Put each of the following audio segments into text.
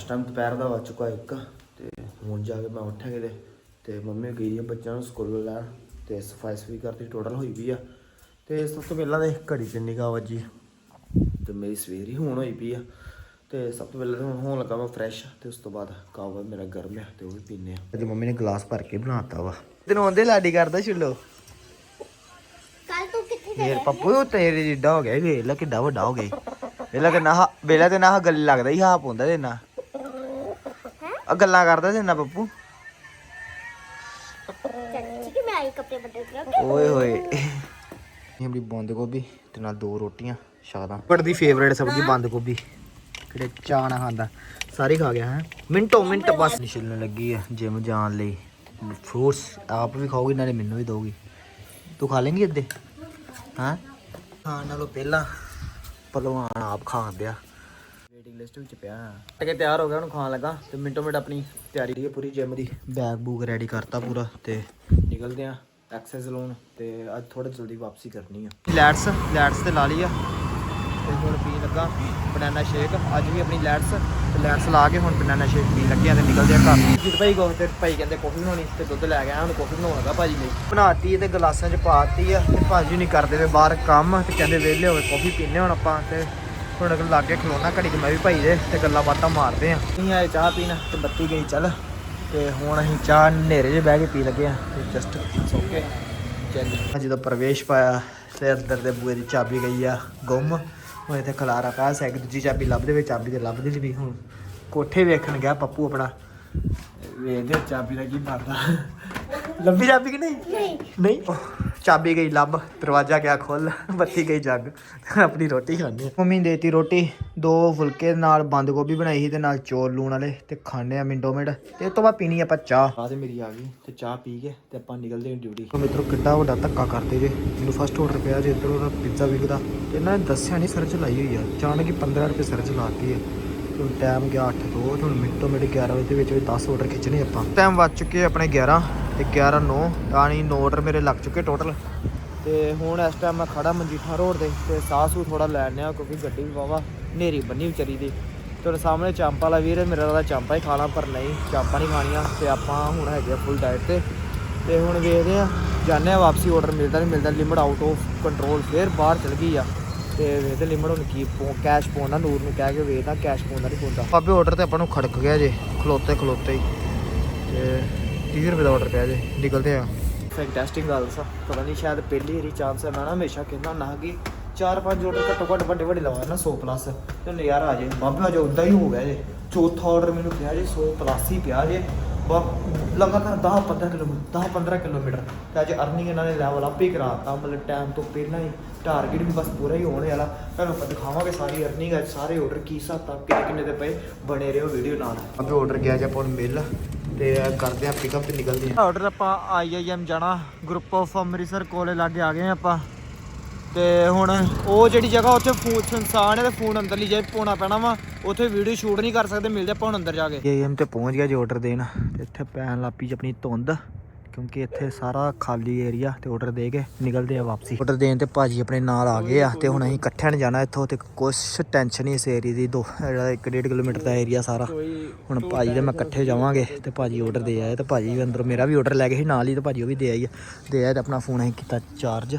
ਇਸ ਟਾਈਮ ਦੁਪਹਿਰ ਦਾ ਵੱਜ ਚੁੱਕਾ ਇੱਕ ਤੇ ਹੁਣ ਜਾ ਕੇ ਮੈਂ ਉੱਠਿਆ ਕਿਤੇ ਤੇ ਮੰਮੀ ਗਈ ਆ ਬੱਚਿਆਂ ਨੂੰ ਸਕੂਲ ਲੈਣ ਤੇ ਸਫ਼ਾਈ ਸਫ਼ਾਈ ਕਰਤੀ ਟੋਟਲ ਹੋਈ ਵੀ ਆ। ਤੇ ਸਭ ਤੋਂ ਪਹਿਲਾਂ ਤੇ ਘੜੀ ਚ ਨਿਗਾਹ ਵੱਜੀ? ਤੇ ਮੇਰੀ ਸਵੇਰ ਹੀ ਹੁਣ ਹੋਈ ਪਈ ਆ। ਤੇ ਸਭ ਤੋਂ ਪਹਿਲਾਂ ਤਾਂ ਹੁਣ ਹੋਣ ਲੱਗਾ ਮੈਂ ਫਰੈਸ਼ ਤੇ ਉਸ ਤੋਂ ਬਾਅਦ ਕਾਵਾ ਮੇਰਾ ਗਰਮ ਆ ਤੇ ਉਹ ਵੀ ਪੀਨੇ ਆ। ਅੱਜ ਮੰਮੀ ਨੇ ਗਲਾਸ ਭਰ ਕੇ ਬਣਾਤਾ ਵਾ। ਤੈਨੂੰ ਆਉਂਦੇ ਲਾਡੀ ਕਰਦਾ ਛੁੱਲੋ? ਕੱਲ ਤੂੰ ਕਿੱਥੇ ਪੱਪੂ ਤੇਰੇ ਜਿੱਡਾ ਹੋ ਗਿਆ ਵੇਖ ਲੈ ਕਿੱਡਾ ਵੱਡਾ ਹੋ ਗਿਆ ਵੇਲਾ ਕਿ ਨਾ ਵੇਲਾ ਤੇ ਨਾ ਗੱਲ ਲੱਗਦਾ ਹੀ ਹਾਪ ਹੁੰਦਾ ਤੇ ਨਾ ਆ ਗੱਲਾਂ ਕਰਦਾ ਤੇ ਨਾ ਪੱਪੂ ਚਾਚੀ ਕਿ ਮੈਂ ਆਈ ਕੱਪੜੇ ਬਦਲ ਕੇ ਓਏ ਹੋਏ। ਇਹ ਆਪਣੀ ਬੰਦ ਗੋਭੀ ਤੇ ਨਾਲ ਦੋ ਰੋਟੀਆਂ ਸ਼ਾਦਾਂ ਬੜ ਦੀ ਫੇਵਰੇਟ ਸਬਜ਼ੀ ਬੰਦ ਗੋਭੀ। ਕਿਹੜੇ ਨਾ ਖਾਂਦਾ। ਸਾਰੇ ਖਾ ਗਿਆ ਹੈ? ਮਿੰਟੋ ਮਿੰਟ ਬਸ। ਨਿਸ਼ਲਣ ਲੱਗੀ ਆ ਜਿਮ ਜਾਣ ਲਈ। ਫਰੂਟਸ ਆਪ ਵੀ ਖਾਓਗੀ ਨਾਲੇ ਮੈਨੂੰ ਵੀ ਦੋਗੀ। ਤੂੰ ਖਾ ਲੇਂਗੀ ਅੱਧੇ? ਹਾਂ? ਖਾਣ ਨਾਲੋਂ ਪਹਿਲਾਂ ਪਹਿਲਵਾਨ ਆਪ ਖਾਣ ਦਿਆ ਲਿਸਟ ਵਿੱਚ ਪਿਆ। ਕਿ ਤਿਆਰ ਹੋ ਗਿਆ, ਉਹਨੂੰ ਖਾਣ ਲੱਗਾ, ਤੇ ਮਿੰਟੋ ਮਿੰਟ ਆਪਣੀ ਤਿਆਰੀ ਹੈ ਪੂਰੀ ਜਿਮ ਦੀ। ਬੈਗ ਬੂਗ ਰੈਡੀ ਕਰਤਾ ਪੂਰਾ, ਤੇ ਨਿਕਲਦੇ ਆ ਐਕਸੈਸ ਲੋਨ ਤੇ ਅੱਜ ਥੋੜਾ ਜਲਦੀ ਵਾਪਸੀ ਕਰਨੀ ਆ। ਲੈਟਸ ਲੈਟਸ ਤੇ ਲਾ ਲਈ ਆ। ਤੇ ਹੁਣ ਪੀਣ ਲੱਗਾ ਬਨਾਨਾ ਸ਼ੇਕ ਅੱਜ ਵੀ ਆਪਣੀ ਲੈਟਸ ਤੇ ਲੈਟਸ ਲਾ ਕੇ ਹੁਣ ਬਨਾਨਾ ਸ਼ੇਕ ਪੀਣ ਲੱਗੇ ਤੇ ਨਿਕਲਦੇ ਆ ਘਰ। ਜੀ ਭਾਈ ਕੋ ਤੇ ਭਾਈ ਕਹਿੰਦੇ ਕਾਫੀ ਬਣਾਉਣੀ ਤੇ ਦੁੱਧ ਲੈ ਕੇ ਆਇਆ, ਹੁਣ ਕਾਫੀ ਬਣਾਉਣ ਲੱਗਾ ਭਾਜੀ ਲਈ। ਬਣਾਤੀ ਤੇ ਗਲਾਸਾਂ 'ਚ ਪਾਤੀ ਆ, ਤੇ ਭਾਜੀ ਨਹੀਂ ਕਰਦੇ ਵੇ ਬਾਹਰ ਕੰਮ, ਤੇ ਕਹਿੰਦੇ ਵਿਹਲੇ ਹੋਵੇ ਕੇ ਕਾਫੀ ਪੀਨੇ ਹੁਣ ਆਪਾਂ, ਤੇ ਹੁਣ ਅਗਰ ਲਾਗੇ ਖਲੋਣਾ ਘੜੀ ਤੇ ਮੈਂ ਵੀ ਭਾਈ ਦੇ ਤੇ ਗੱਲਾਂ ਬਾਤਾਂ ਮਾਰਦੇ ਆ। ਅਸੀਂ ਆਏ ਚਾਹ ਪੀਣ ਤੇ ਬੱਤੀ ਗਈ ਚੱਲ। ਤੇ ਹੁਣ ਅਸੀਂ ਚਾਹ ਹਨੇਰੇ 'ਚ ਬਹਿ ਕੇ ਪੀ ਲੱਗੇ ਆ ਤੇ ਜਸਟ ਓਕੇ ਚੱਲ ਜਦੋਂ ਪ੍ਰਵੇਸ਼ ਪਾਇਆ ਤੇ ਅੰਦਰ ਦੇ ਬੂਏ ਦੀ ਚਾਬੀ ਗਈ ਆ ਗੁੰਮ। ਹੁਣ ਇੱਥੇ ਖਲਾਰਾ ਪਿਆ ਸੈਕ ਦੂਜੀ ਚਾਬੀ ਲੱਭਦੇ ਵਿੱਚ ਚਾਬੀ ਤੇ ਲੱਭਦੀ ਨਹੀਂ ਵੀ ਹੁਣ। ਕੋਠੇ ਵੇਖਣ ਗਿਆ ਪੱਪੂ ਆਪਣਾ। ਵੇਖਦੇ ਚਾਬੀ ਦਾ ਕੀ ਬਣਦਾ। ਲੱਭੀ ਚਾਬੀ ਕਿ ਨਹੀਂ? ਨਹੀਂ। ਨਹੀਂ? ਚਾਬੀ ਗਈ ਲੱਭ ਦਰਵਾਜ਼ਾ ਗਿਆ ਖੁੱਲ ਬੱਤੀ ਗਈ ਜੱਗ ਆਪਣੀ ਰੋਟੀ ਖਾਣੀ ਆ। ਮੰਮੀ ਨੇ ਦੇਤੀ ਰੋਟੀ ਦੋ ਫੁਲਕੇ ਨਾਲ ਬੰਦ ਗੋਭੀ ਬਣਾਈ ਸੀ ਤੇ ਨਾਲ ਚੌਲ ਲੂਣ ਵਾਲੇ ਤੇ ਖਾਣੇ ਆ ਮਿੰਟੋ ਮਿੰਟ ਤੇ ਇਸ ਤੋਂ ਬਾਅਦ ਪੀਣੀ ਆਪਾਂ ਚਾਹ। ਤੇ ਮੇਰੀ ਆ ਗਈ ਤੇ ਚਾਹ ਪੀ ਕੇ ਤੇ ਆਪਾਂ ਨਿਕਲਦੇ ਹਾਂ ਡਿਊਟੀ ਮਿੱਤਰੋ ਕਿੱਡਾ ਵੱਡਾ ਧੱਕਾ ਕਰਦੇ ਜੇ। ਮੈਨੂੰ ਫਸਟ ਆਰਡਰ ਪਿਆ ਜੇ ਇੱਧਰ ਉਹਦਾ ਪੀਜ਼ਾ ਵਿਕਦਾ ਤੇ ਇਹਨਾਂ ਨੇ ਦੱਸਿਆ ਨਹੀਂ ਸਰਚ ਲਾਈ ਹੋਈ ਆ। ਅਚਾਨਕ ਹੀ 15 ਰੁਪਏ ਸਰਚ ਲਾਤੀ ਹੈ ਹੁਣ ਟਾਈਮ ਗਿਆ 8 ਤੋਂ ਹੁਣ ਮਿੰਟੋ ਮਿੰਟ 11 ਵਜੇ ਦੇ ਵਿੱਚ ਵਿੱਚ 10 ਆਰਡਰ ਖਿੱਚਣੇ ਆਪਾਂ। ਟਾਈਮ ਵੱਜ ਚੁੱਕੇ ਆਪਣੇ 11 ਤੇ 11 9 ਯਾਨੀ 9 ਆਰਡਰ ਮੇਰੇ ਲੱਗ ਚੁੱਕੇ ਟੋਟਲ ਤੇ ਹੁਣ ਇਸ ਟਾਈਮ ਮੈਂ ਖੜਾ ਮਨਜੀਠਾ ਰੋਡ ਤੇ ਤੇ ਸਾਹ ਸੂ ਥੋੜਾ ਲੈਣ ਆ ਕਿਉਂਕਿ ਗੱਡੀ ਵੀ ਵਾਵਾ ਹਨੇਰੀ ਬੰਨੀ ਵਿਚਾਰੀ ਦੀ। ਤੇ ਸਾਹਮਣੇ ਚਾਂਪਾ ਵਾਲਾ ਵੀਰ, ਮੇਰਾ ਤਾਂ ਚਾਂਪਾ ਹੀ ਖਾਣਾ ਪਰ ਨਹੀਂ, ਚਾਂਪਾ ਨਹੀਂ ਖਾਣੀਆਂ, ਤੇ ਆਪਾਂ ਹੁਣ ਹੈਗੇ ਫੁੱਲ ਡਾਈਟ ਤੇ। ਤੇ ਹੁਣ ਵੇਖਦੇ ਆ ਜਾਣੇ ਆ ਵਾਪਸੀ ਆਰਡਰ ਮਿਲਦਾ ਨਹੀਂ ਮਿਲਦਾ ਲਿਮਟ ਆਊਟ ਆਫ ਕੰਟਰੋਲ ਫੇਰ ਬਾਹਰ ਚਲ ਗਈ ਆ। ਤੇ ਵੇਖਦੇ ਲਿਮਟ ਹੁਣ ਕੀ ਪੋ ਕੈਸ਼ ਪਾਉਣਾ ਨੂਰ ਨੂੰ ਕਹਿ ਕੇ ਵੇਖਦਾ ਕੈਸ਼ ਪਾਉਂਦਾ ਨਹੀਂ ਪਾਉਂਦਾ। ਬਾਬੇ ਆਰਡਰ ਤੇ ਆਪਾਂ ਨੂੰ ਖੜਕ ਗਿਆ ਜੇ ਖਲੋਤੇ ਖਲੋਤੇ ਹੀ। ਤੇ 30 ਰੁਪਏ ਦਾ ਆਰਡਰ ਪਿਆ ਜੇ ਨਿਕਲਦੇ ਆ। ਫੈਂਟੈਸਟਿਕ ਗੱਲ ਸਾ ਪਤਾ ਨਹੀਂ ਸ਼ਾਇਦ ਪਹਿਲੀ ਵਾਰੀ ਚਾਂਸ ਹੈ ਮੈਂ ਨਾ ਹਮੇਸ਼ਾ ਕਹਿੰਦਾ ਨਾ ਕਿ ਚਾਰ ਪੰਜ ਆਰਡਰ ਘੱਟੋ ਘੱਟ ਵੱਡੇ ਵੱਡੇ ਲਵਾ ਨਾ 100 ਪਲੱਸ ਤੇ ਨਜ਼ਾਰਾ ਆ ਜੇ ਬਾਬੇ ਅੱਜ ਉਦਾਂ ਹੀ ਹੋ ਗਿਆ ਜੇ। ਚੌਥਾ ਆਰਡਰ ਮੈਨੂੰ ਪਿਆ ਜੇ 100 ਪਲੱਸ ਹੀ ਪਿਆ ਜੇ। ਲਗਾਤਾਰ 10 15 ਕਿਲੋਮੀਟਰ 10 15 ਕਿਲੋਮੀਟਰ। ਤੇ ਅੱਜ ਅਰਨਿੰਗ ਇਹਨਾਂ ਨੇ ਲੈਵਲ ਅਪ ਹੀ ਕਰਾਤਾ ਮਤਲਬ ਟਾਈਮ ਤੋਂ ਪਹਿਲਾਂ ਹੀ ਟਾਰਗੇਟ ਵੀ ਬਸ ਪੂਰਾ ਹੀ ਹੋਣ ਵਾਲਾ। ਤੁਹਾਨੂੰ ਆਪਾਂ ਦਿਖਾਵਾਂਗੇ ਸਾਰੀ ਅਰਨਿੰਗ ਅੱਜ ਸਾਰੇ ਆਰਡਰ ਕੀ ਹਿਸਾਬ ਕਿਤਾਬ ਕਿੰਨੇ ਕਿੰਨੇ ਦੇ ਪਏ ਬਣੇ ਰਹੋ ਵੀਡੀਓ ਨਾਲ। ਅੱਗੇ ਆਰਡਰ ਗਿਆ ਜੇ ਆਪਾਂ ਨੂੰ ਮਿਲ ਤੇ ਕਰਦੇ ਆ ਪਿਕਅਪ ਤੇ ਨਿਕਲਦੇ ਆ ਆਰਡਰ ਆਪਾਂ ਆਈਆਈਐਮ ਜਾਣਾ। ਗਰੁੱਪ ਆਫ ਅੰਮ੍ਰਿਤਸਰ ਕੋਲੇ ਲਾਗੇ ਆ ਗਏ ਆ ਆਪਾਂ। ਤੇ ਹੁਣ ਉਹ ਜਿਹੜੀ ਜਗ੍ਹਾ ਉੱਥੇ ਫੋਨ ਸੰਸਾਨ ਹੈ ਤੇ ਫੋਨ ਅੰਦਰਲੀ ਜੇ ਪਾਉਣਾ ਪੈਣਾ ਵਾ। ਉੱਥੇ ਵੀਡੀਓ ਸ਼ੂਟ ਨਹੀਂ ਕਰ ਸਕਦੇ, ਮਿਲਦੇ ਆਪਾਂ ਹੁਣ ਅੰਦਰ ਜਾ ਕੇ। ਆਈਆਈਐਮ ਤੇ ਪਹੁੰਚ ਗਿਆ ਜੀ ਆਰਡਰ ਦੇਣ। ਤੇ ਇੱਥੇ ਪੈਣ ਲਾਪੀ ਚ ਆਪਣੀ ਧੁੰਦ। ਕਿਉਂਕਿ ਇੱਥੇ ਸਾਰਾ ਖਾਲੀ ਏਰੀਆ ਤੇ ਆਰਡਰ ਦੇ ਕੇ ਨਿਕਲਦੇ ਆ ਵਾਪਸੀ। ਆਰਡਰ ਦੇਣ ਤੇ ਭਾਜੀ ਆਪਣੇ ਨਾਲ ਆ ਗਏ ਆ ਤੇ ਹੁਣ ਅਸੀਂ ਇਕੱਠਿਆਂ ਨੇ ਜਾਣਾ ਇੱਥੋਂ ਤੇ ਕੁਛ ਟੈਨਸ਼ਨ ਹੀ ਇਸ ਏਰੀਆ ਦੀ, ਦੋ ਜਿਹੜਾ 1.5 ਕਿਲੋਮੀਟਰ ਦਾ ਏਰੀਆ ਸਾਰਾ। ਹੁਣ ਭਾਜੀ ਤੇ ਮੈਂ ਇਕੱਠੇ ਜਾਵਾਂਗੇ ਤੇ ਭਾਜੀ ਆਰਡਰ ਦੇ ਆਏ ਤੇ ਭਾਜੀ ਵੀ ਅੰਦਰ ਮੇਰਾ ਵੀ ਆਰਡਰ ਲੈ ਕੇ ਸੀ, ਨਾਲ ਹੀ ਤੇ ਭਾਜੀ ਉਹ ਵੀ ਦੇ ਆਈ ਆ। ਦੇ ਆਏ ਤੇ ਆਪਣਾ ਫੋਨ ਅਸੀਂ ਕੀਤਾ ਚਾਰਜ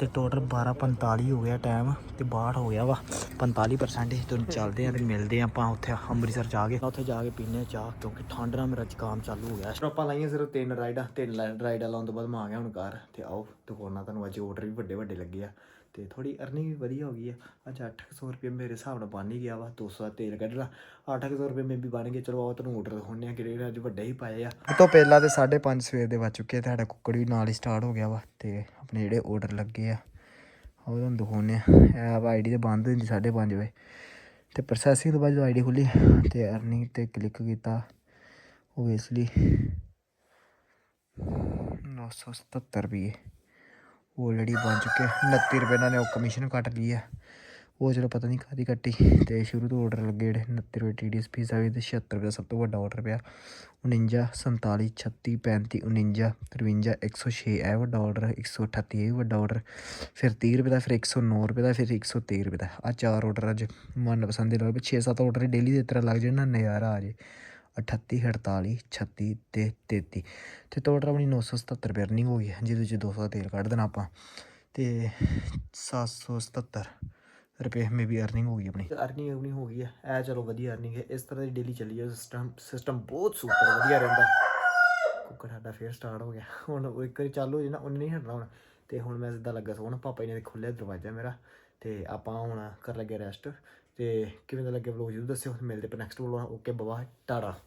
ਤੇ ਟੋਟਲ 12:45 ਹੋ ਗਿਆ ਟਾਈਮ ਤੇ 62 ਹੋ ਗਿਆ ਵਾ। 45% ਹੀ ਤੁਹਾਨੂੰ ਚੱਲਦੇ ਆ ਤੇ ਮਿਲਦੇ ਆ ਆਪਾਂ ਉੱਥੇ ਅੰਮ੍ਰਿਤਸਰ ਜਾ ਕੇ। ਉੱਥੇ ਜਾ ਕੇ ਪੀਨੇ ਆ ਚਾਹ ਕਿਉਂਕਿ ਠੰਡ ਨਾਲ ਮੇਰਾ ਜ਼ੁਕਾਮ ਚਾਲੂ ਹੋ ਗਿਆ। ਆਪਾਂ ਲਾਈਆਂ ਸਿਰਫ ਤਿੰਨ ਰਾਈਡਾਂ ਤਿੰਨ ਰਾਈਡਾਂ ਲਾਉਣ ਤੋਂ ਬਾਅਦ ਮੈਂ ਆ ਗਿਆ ਹੁਣ ਘਰ ਤੇ ਆਓ ਦਿਖਾਉਣਾ ਤੁਹਾਨੂੰ ਅੱਜ ਆਰਡਰ ਵੀ ਵੱਡੇ ਵੱਡੇ ਲੱਗੇ ਆ। ਤੇ ਥੋੜੀ ਅਰਨਿੰਗ ਵੀ ਵਧੀਆ ਹੋ ਗਈ ਆ। ਅੱਜ 800 ਰੁਪਏ ਮੇਰੇ ਹਿਸਾਬ ਨਾਲ ਬਣ ਹੀ ਗਿਆ ਵਾ 200 ਦਾ ਤੇਲ ਕੱਢਣਾ। 800 ਰੁਪਏ ਮੇ ਵੀ ਬਣ ਗਏ, ਚਲੋ ਆਓ ਤੁਹਾਨੂੰ ਆਰਡਰ ਦਿਖਾਉਂਦੇ ਆ ਕਿਹੜੇ ਅੱਜ ਵੱਡੇ ਹੀ ਪਾਏ ਆ। ਉਸ ਤੋਂ ਪਹਿਲਾਂ ਤੇ 5:30 ਸਵੇਰ ਦੇ ਵੱਜ ਚੁੱਕੇ ਤੇ ਸਾਡਾ ਕੁੱਕੜ ਵੀ ਨਾਲ ਹੀ ਸਟਾਰਟ ਹੋ ਗਿਆ ਵਾ, ਤੇ ਆਪਣੇ ਜਿਹੜੇ ਆਰਡਰ ਲੱਗੇ ਆ, ਉਹ ਤੁਹਾਨੂੰ ਦਿਖਾਉਂਦੇ ਆ ਐਪ ਆਈਡੀ ਤੇ ਬੰਦ ਹੁੰਦੀ 5:30 ਵਜੇ। ਤੇ ਪ੍ਰੋਸੈਸਿੰਗ ਤੋਂ ਬਾਅਦ ਜਦੋਂ ਆਈਡੀ ਖੁੱਲੀ ਤੇ ਅਰਨਿੰਗ ਤੇ ਕਲਿੱਕ ਕੀਤਾ ਓਬਵੀਅਸਲੀ 977 ਰੁਪਏ। ਆਲਰੇਡੀ ਬਣ ਚੁੱਕੇ 29 ਰੁਪਏ ਇਹਨਾਂ ਨੇ ਉਹ ਕਮਿਸ਼ਨ ਕੱਟ ਲਈ ਹੈ। ਉਹ ਚਲੋ ਪਤਾ ਨਹੀਂ ਕਾਦੀ ਕੱਟੀ। ਤੇ ਸ਼ੁਰੂ ਤੋਂ ਆਰਡਰ ਲੱਗੇ ਜਿਹੜੇ 69 ਰੁਪਏ ਟੀਡੀਐਸ ਪੀਜ਼ਾ ਵੀ ਤੇ 76 ਰੁਪਏ ਦਾ ਸਭ ਤੋਂ ਵੱਡਾ ਆਰਡਰ ਪਿਆ। 49 47 36 35 49 53 106 ਇਹ ਵੱਡਾ ਆਰਡਰ 138 ਇਹ ਵੀ ਵੱਡਾ ਆਰਡਰ ਫਿਰ 30 ਰੁਪਏ ਦਾ, ਫਿਰ 109 ਰੁਪਏ ਦਾ, ਫਿਰ 123 ਰੁਪਏ ਦਾ। ਆ ਚਾਰ ਆਰਡਰ ਅੱਜ ਮਨ ਪਸੰਦ ਦੇ ਲਓ 6-7 ਆਰਡਰ ਡੇਲੀ ਦੇ ਤਰ੍ਹਾਂ ਲੱਗ ਜਾਣ, ਨਾ ਨਜ਼ਾਰਾ ਆ ਜੇ। 38 48 36 ਤੇ 33 ਤੇ ਟੋਟਲ ਆਪਣੀ 977 ਰੁਪਏ ਅਰਨਿੰਗ ਹੋ ਗਈ ਹੈ। ਜਿਹਦੇ ਵਿੱਚ 200 ਦਾ ਤੇਲ ਕੱਢ ਦੇਣਾ ਆਪਾਂ। ਤੇ 777 ਰੁਪਏ ਮੇ ਵੀ ਅਰਨਿੰਗ ਹੋ ਗਈ ਆਪਣੀ। ਅਰਨਿੰਗ ਆਪਣੀ ਹੋ ਗਈ ਹੈ। ਇਹ ਚਲੋ ਵਧੀਆ ਅਰਨਿੰਗ ਹੈ। ਇਸ ਤਰ੍ਹਾਂ ਦੀ ਡੇਲੀ ਚੱਲੀ ਜਾਏ ਸਿਸਟਮ ਸਿਸਟਮ ਬਹੁਤ ਸੁਪਰ ਵਧੀਆ ਰਹਿੰਦਾ। ਕੁੱਕੜ ਸਾਡਾ ਫੇਰ ਸਟਾਰਟ ਹੋ ਗਿਆ। ਹੁਣ ਉਹ ਇੱਕ ਵਾਰੀ ਚਾਲੂ ਹੋ ਜੇ ਨਾ, ਉਹਨੇ ਨਹੀਂ ਹਟਣਾ ਹੁਣ। ਤੇ ਹੁਣ ਮੈਂ ਸਿੱਧਾ ਲੱਗਾ ਸੋਣ ਪਾਪਾ ਜੀ ਨੇ ਖੋਲ੍ਹਿਆ ਦਰਵਾਜ਼ਾ ਮੇਰਾ। ਤੇ ਆਪਾਂ ਹੁਣ ਕਰ ਲੱਗੇ ਰੈਸਟ ਤੇ ਕਿਵੇਂ ਦਾ ਲੱਗਿਆ ਵਲੋਗ ਜਰੂਰ ਦੱਸਿਓ। ਮਿਲਦੇ ਆਪਾਂ ਨੈਕਸਟ ਵਲੋਗ ਓਕੇ ਬਾਬਾ ਟਾਟਾ।